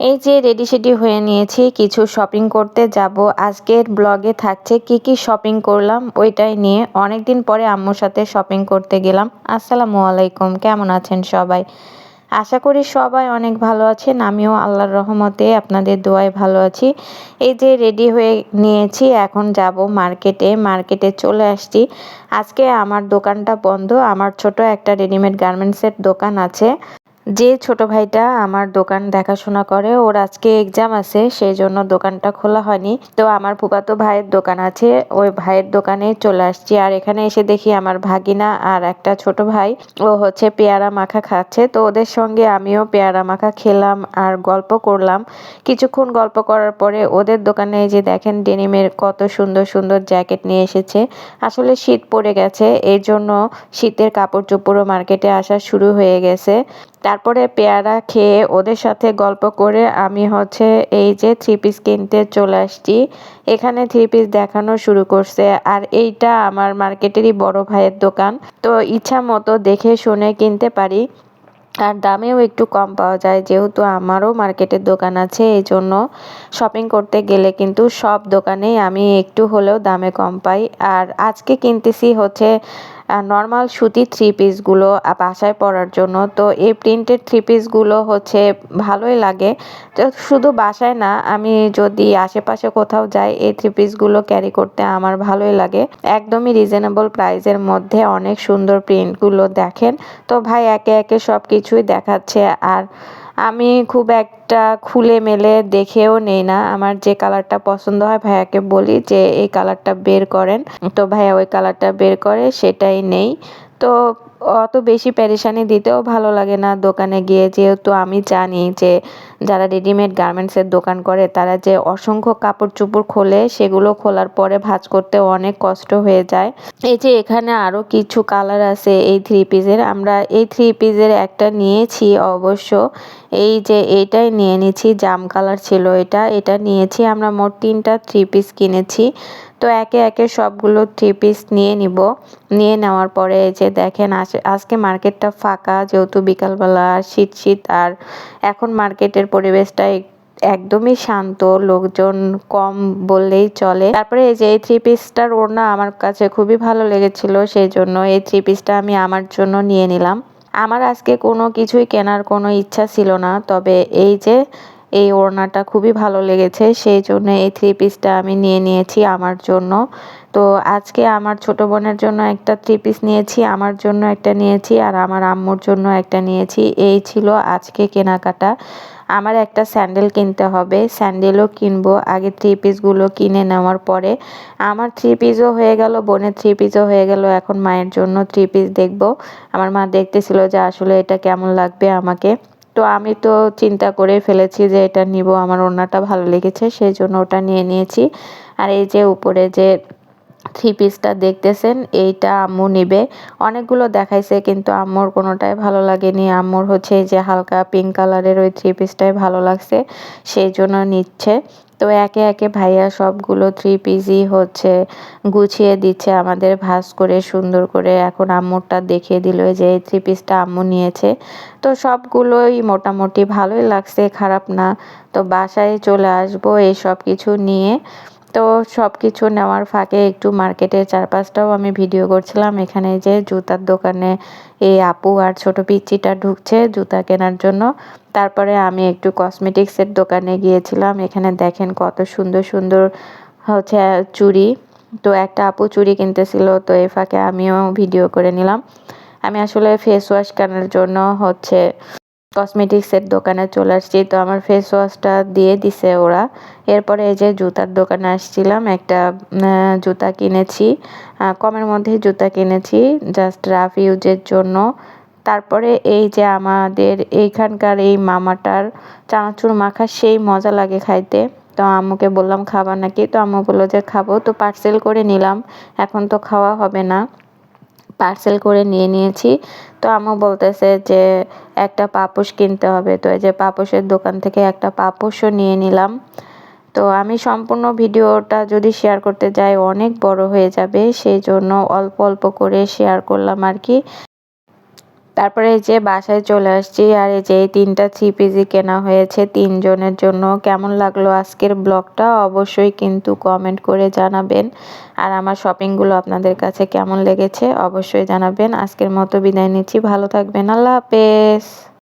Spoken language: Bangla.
এই যে রেডি সেডি হয়ে নিয়েছি, কিছু শপিং করতে যাব। আজকের ব্লগে থাকছে কি কি শপিং করলাম, ওইটাই নিয়ে। অনেক দিন পরে আম্মুর সাথে শপিং করতে গেলাম। আসসালামু আলাইকুম, কেমন আছেন সবাই? আশা করি সবাই অনেক ভালো আছেন, আমিও আল্লাহর রহমতে আপনাদের দোয়ায় ভালো আছি। এই যে রেডি হয়ে নিয়েছি, এখন যাব মার্কেটে মার্কেটে চলে আসছি। আজকে আমার দোকানটা বন্ধ, আমার ছোট একটা রেডিমেড গার্মেন্টসের দোকান আছে। যে ছোট ভাইটা আমার দোকান দেখাশোনা করে, ওর আজকে এক্সাম আছে সেই জন্য দোকানটা খোলা হয়নি। তো আমার ফুপাতো ভাইয়ের দোকান আছে, ওই ভাইয়ের দোকানে চলে আসছি। আর এখানে এসে দেখি আমার ভাগিনা আর একটা ছোট ভাই, ও হচ্ছে পেয়ারা মাখা খাচ্ছে। তো ওদের সঙ্গে আমিও পেয়ারা মাখা খেলাম আর গল্প করলাম। কিছুক্ষণ গল্প করার পরে ওদের দোকানে যে দেখেন ডেনিমের কত সুন্দর সুন্দর জ্যাকেট নিয়ে এসেছে। আসলে শীত পড়ে গেছে, এর জন্য শীতের কাপড় চোপড়ও মার্কেটে আসা শুরু হয়ে গেছে। তারপরে পেয়ারা খেয়ে ওদের সাথে গল্প করে আমি হচ্ছে এই যে থ্রি পিস কিনতে চলে আসছি। এখানে থ্রি পিস দেখানো শুরু করছে আর এইটা আমার মার্কেটেরই বড় ভাইয়ের দোকান। তো ইচ্ছা মতো দেখে শুনে কিনতে পারি। আর দামেও একটু কম পাওয়া যায় যেহেতু আমারও মার্কেটের দোকান আছে, এই জন্য শপিং করতে গেলে কিন্তু সব দোকানেই আমি একটু হলেও দামে কম পাই। আর আজকে কিনতেছি হচ্ছে নর্মাল সুতির থ্রি পিসগুলো বাসায় পরার জন্য। তো এই প্রিন্টেড থ্রি পিসগুলো হচ্ছে ভালোই লাগে। তো শুধু বাসায় না, আমি যদি আশেপাশে কোথাও যাই, এই থ্রি পিসগুলো ক্যারি করতে আমার ভালোই লাগে। একদমই রিজনেবল প্রাইসের মধ্যে অনেক সুন্দর প্রিন্টগুলো দেখেন। তো ভাই, একে একে সব কিছুই দেখাচ্ছে। আর আমি খুব একটা খুলে মেলে দেখেও নেই না। আমার যে কালারটা পছন্দ হয় ভাইয়াকে বলি যে, এই কালারটা বের করেন। তো ভাইয়া ওই কালারটা বের করে, সেটাই নেই। তো অত বেশি প্যারেশানি দিতেও ভালো লাগে না দোকানে গিয়ে। যেহেতু আমি জানি যে যারা রেডিমেড গার্মেন্টসের দোকান করে, তারা যে অসংখ্য কাপড় চোপড় খোলে, সেগুলো খোলার পরে ভাজ করতে অনেক কষ্ট হয়ে যায়। এই যে এখানে আরও কিছু কালার আছে এই থ্রি পিসের আমরা এই থ্রি পিসের একটা নিয়েছি অবশ্য। এই যে এইটাই নিয়ে নিয়েছি জাম কালার ছিল এটা। এটা নিয়েছি, আমরা মোট তিনটা থ্রি পিস কিনেছি। তো একে একে সবগুলো থ্রি পিস নিয়ে নিব। নিয়ে নেওয়ার পরে যে দেখেন আজকে মার্কেটটা ফাঁকা, যেহেতু বিকালবেলা শীত শীত, আর এখন মার্কেটের পরিবেশটা একদমই শান্ত, লোকজন কম বললেই চলে। তারপরে এই যে এই থ্রি পিসটার ওড়না আমার কাছে খুবই ভালো লেগেছিল, সেই জন্য এই থ্রি পিসটা আমি আমার জন্য নিয়ে নিলাম। আমার আজকে কোনো কিছুই কেনার কোনো ইচ্ছা ছিল না, তবে এই যে এই ওড়নাটা খুবই ভালো লেগেছে, সেই জন্য এই থ্রি পিসটা আমি নিয়ে নিয়েছি আমার জন্য। তো আজকে আমার ছোট বোনের জন্য একটা থ্রি পিস নিয়েছি, আমার জন্য একটা নিয়েছি, আর আমার আম্মুর জন্য একটা নিয়েছি। এই ছিল আজকে কেনাকাটা। আমার একটা স্যান্ডেল কিনতে হবে, স্যান্ডেলও কিনবো, আগে থ্রি পিসগুলো কিনে নেওয়ার পরে। আমার থ্রি পিসও হয়ে গেল, বোনের থ্রি পিসও হয়ে গেল, এখন মায়ের জন্য থ্রি পিস দেখব। আমার মা দেখতেছিল যে আসলে এটা কেমন লাগবে আমাকে। তো আমি তো চিন্তা করে ফেলেছি যে এটা নিব, আমার ওড়নাটা ভালো লেগেছে সেই জন্য ওটা নিয়ে নিয়েছি। আর এই যে উপরে যে থ্রি পিসটা দেখতেছেন, এইটা আম্মু নিবে। অনেকগুলো দেখাইছে, কিন্তু আম্মুর কোনোটাই ভালো লাগেনি। আম্মুর হচ্ছে এই যে হালকা পিঙ্ক কালারের ওই থ্রি পিসটাই ভালো লাগছে, সেই জন্য নিচ্ছে। তো একে একে ভাইয়া সবগুলো থ্রি পিসই হচ্ছে, গুছিয়ে দিচ্ছে আমাদের ভাস করে সুন্দর করে। এখন আম্মুরটা দেখিয়ে দিল যে এই থ্রি পিসটা আম্মু নিয়েছে। তো সবগুলোই মোটামুটি ভালোই লাগছে, খারাপ না। তো বাসায় চলে আসব এই সব কিছু নিয়ে। তো সব কিছু নেওয়ার ফাঁকে একটু মার্কেটের চারপাশটাও আমি ভিডিও করছিলাম। এখানে যে জুতার দোকানে এই আপু আর ছোট পিচ্চিটা ঢুকছে জুতা কেনার জন্য। তারপরে আমি একটু কসমেটিক্সের দোকানে গিয়েছিলাম। এখানে দেখেন কত সুন্দর সুন্দর হচ্ছে চুড়ি। তো একটা আপু চুড়ি কিনতেছিল, তো এ ফাঁকে আমিও ভিডিও করে নিলাম। আমি আসলে ফেস ওয়াশ কেনার জন্য হচ্ছে কসমেটিক্সের দোকানে চলে আসছি। তো আমার ফেস ওয়াশটা দিয়ে দিছে ওরা। এরপরে এই যে জুতার দোকানে আসছিলাম, একটা জুতা কিনেছি। কমের মধ্যেই জুতা কিনেছি জাস্ট রাফ ইউজের জন্য। তারপরে এই যে আমাদের এইখানকার এই মামাটার চানাচুর মাখা সেই মজা লাগে খাইতে। তো আম্মুকে বললাম খাবার নাকি? তো আম্মু বলল যে, খাব। তো পার্সেল করে নিলাম। এখন তো খাওয়া হবে না। পার্সেল করে নিয়ে নিয়েছি। তো আমু বলতেছে যে, একটা পাপোশ কিনতে হবে। তো এই যে পাপোশের দোকান থেকে একটা পাপোশও নিয়ে নিলাম। তো আমি সম্পূর্ণ ভিডিওটা যদি শেয়ার করতে যাই, অনেক বড় হয়ে যাবে। সেই জন্য অল্প অল্প করে শেয়ার করলাম আর কি। তারপরে এই যে বাসায় চলে আসছি আর এই যে এই তিনটা থ্রি পিজি কেনা হয়েছে তিনজনের জন্য। কেমন লাগল আজকের ব্লগটা? অবশ্যই কিন্তু কমেন্ট করে জানাবেন। আর আমার শপিংগুলো আপনাদের কাছে কেমন লেগেছে? অবশ্যই জানাবেন। আজকের মতো বিদায় নিচ্ছি। ভালো থাকবেন। আল্লাহ হাফেজ।